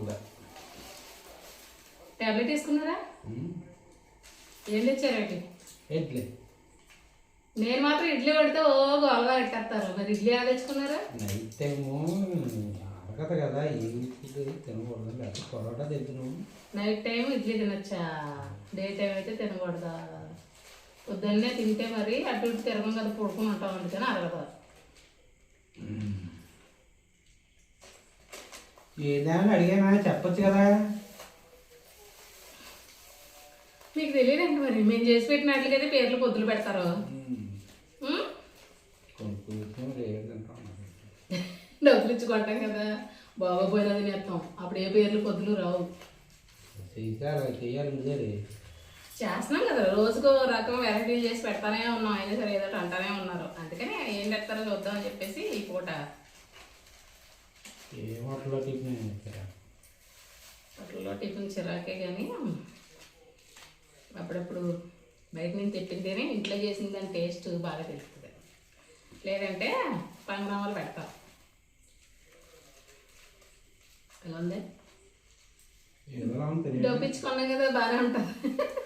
ఉందా టాబ్లెట్ వేసుకున్నారా? ఏం తెచ్చారేంటి ఎట్లే నేను మాత్రం ఇడ్లీ పడితే ఓ గోల్గా పెట్టేస్తారు మరి ఇడ్లీ ఎలా తెచ్చుకున్నారా? నైట్ టైము అరగదు కదా ఏం తినకూడదు. లేకపోతే పొరోటా తింటున్నాము నైట్ టైం ఇడ్లీ తినొచ్చా? డే టైం అయితే తినకూడదా? పొద్దున్నే తింటే మరి అటు ఇటు తిరగం కదా పడుకుని ఉంటాం అందుకని అరగదు ఏదైనా అడిగానా? చెప్పొచ్చు కదా. మీకు తెలియదండి మరి. మేము చేసి పెట్టినట్లుగైతే పేర్లు పొద్దులు పెడతారు. డబ్బులు ఇచ్చి కొంటాం కదా. బాగా పోయినా తినేస్తాం అప్పుడు ఏ పేర్లు పొద్దులు రావు. చేస్తున్నాం కదా. రోజుకో రకం వెరైటీలు చేసి పెడతానే ఉన్నాం. అయినా సరే ఏదో అంటానే ఉన్నారు. అందుకని ఏం పెడతారో చూద్దామని చెప్పేసి ఈ పూట ఏ హోటల్లో టిఫిన్ హోటల్లో టిఫిన్ చిరాకే కానీ అప్పుడప్పుడు బయట నుంచి తెప్పింటేనే ఇంట్లో చేసిన దాని టేస్ట్ బాగా తెలుస్తుంది. లేదంటే పంగనామాలు పెడతాం. ఎలా ఉంది? డబ్బిచ్చుకున్నాం కదా బాగానే ఉంటుంది.